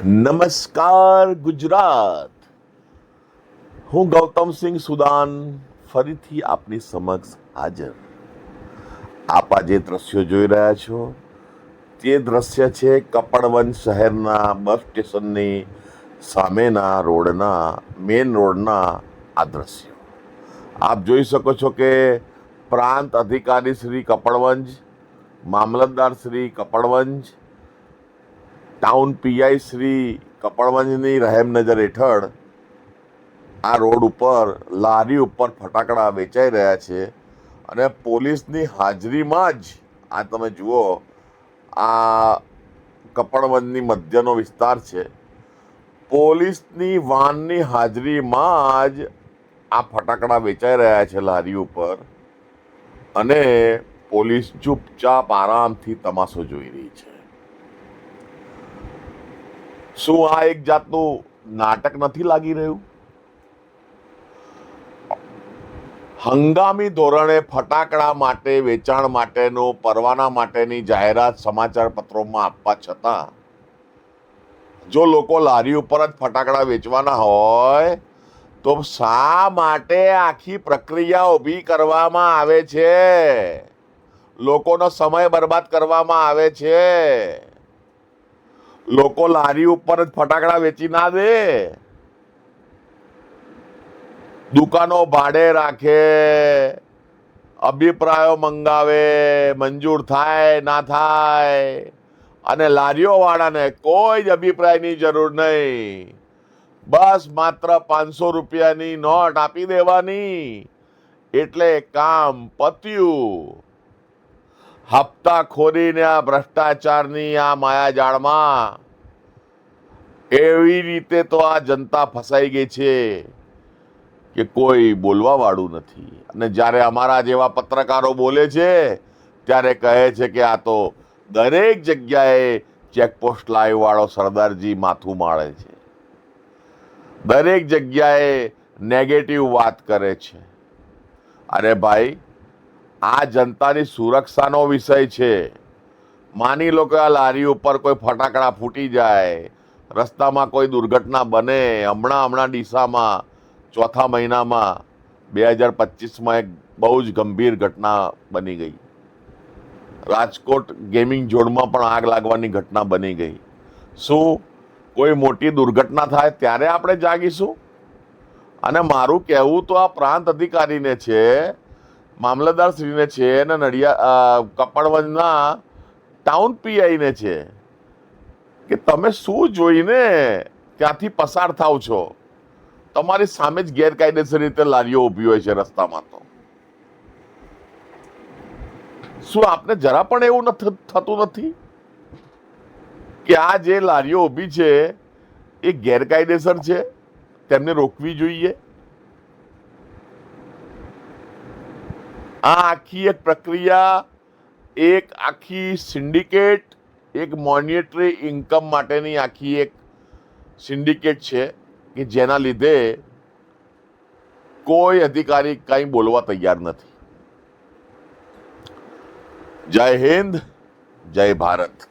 નમસ્કાર ગુજરાત. હું ગૌતમસિંહ સુદાન ફરીથી આપની સમક્ષ હાજર. આપ આ જે દ્રશ્યો જોઈ રહ્યા છો. તે દ્રશ્ય છે કપડવન શહેરના બસ સ્ટેશનની સામેના રોડના, મેઇન રોડના આ દ્રશ્યો. આપ જોઈ શકો છો કે પ્રાંત અધિકારી શ્રી કપડવંજ, મામલતદાર શ્રી કપડવંજ ટાઉન પીઆઈ શ્રી કપડવંજની રહેમ નજર હેઠળ આ રોડ ઉપર લારી ઉપર ફટાકડા વેચાઈ રહ્યા છે અને પોલીસની હાજરીમાં જ, આ તમે જુઓ, આ કપડવંજની મધ્યનો વિસ્તાર છે. પોલીસની વાનની હાજરીમાં જ આ ફટાકડા વેચાઈ રહ્યા છે લારી ઉપર અને પોલીસ ચૂપચાપ આરામથી તમાશો જોઈ રહી છે. શું આ એક જાતનું નાટક નથી લાગી રહ્યું? હંગામી ધોરણે ફટાકડા માટે, વેચાણ માટેનું, પરવાના માટેની જાહેરાત સમાચાર પત્રોમાં આપવા છતાં, જો લોકો લારી ઉપર જ ફટાકડા વેચવાના હોય, તો શા માટે આખી પ્રક્રિયા ઊભી કરવામાં આવે છે? લોકોનો સમય બરબાદ કરવામાં આવે છે. લોકો લારી ઉપર જ ફટાકડા વેચી ના દે. દુકાનો ભાડે રાખે. અભિપ્રાયો મંગાવે, મંજૂર થાય, ના થાય. અને લારીઓ વાળાને કોઈ જ અભિપ્રાયની જરૂર નહીં. બસ માત્ર પાંચસો રૂપિયાની નોટ આપી દેવાની. એટલે કામ પત્યું. હપ્તાખોરીને આ ભ્રષ્ટાચારની આ માયાજાળમાં એવી રીતે તો આ જનતા ફસાઈ ગઈ છે કે કોઈ બોલવા વાળું નથી. અને જ્યારે અમારા જેવા પત્રકારો બોલે છે, ત્યારે કહે છે કે આ તો દરેક જગ્યાએ ચેકપોસ્ટ લાઈવ વાળો સરદારજી માથું માળે છે. દરેક જગ્યાએ નેગેટિવ વાત કરે છે. અરે ભાઈ આ જનતાની સુરક્ષાનો વિષય છે. માની લો કે આ લારી ઉપર કોઈ ફટાકડા ફૂટી જાય, રસ્તામાં કોઈ દુર્ઘટના બને, હમણાં હમણાં ડીસામાં, ચોથા મહિનામાં, બે હજાર પચીસમાં એક બહુ જ ગંભીર ઘટના બની ગઈ. રાજકોટ ગેમિંગ ઝોનમાં પણ આગ લાગવાની ઘટના બની ગઈ. શું કોઈ મોટી દુર્ઘટના થાય ત્યારે આપણે જાગીશું? અને મારું કહેવું તો આ પ્રાંત અધિકારીને છે મામલતદાર શ્રીને છે અને નડિયા કપડવંજના ટાઉન પીઆઈને છે. કે તમે શું જોઈને ત્યાંથી પસાર થાવ છો? તમારી સામે જ ગેરકાયદેસર રીતે લારીઓ ઊભી હોય છે રસ્તામાં તો. શું આપને જરા પણ એવું થતું નથી? કે આ જે લારીઓ ઊભી છે એ ગેરકાયદેસર છે? તેમને રોકવી જોઈએ? આ આખી એક પ્રક્રિયા એક આખી સિન્ડિકેટ એક મોનિટરી ઇન્કમ માટેની આખી એક સિન્ડિકેટ છે કે જેના લીધે કોઈ અધિકારી કંઈ બોલવા તૈયાર નથી જય હિન્દ જય ભારત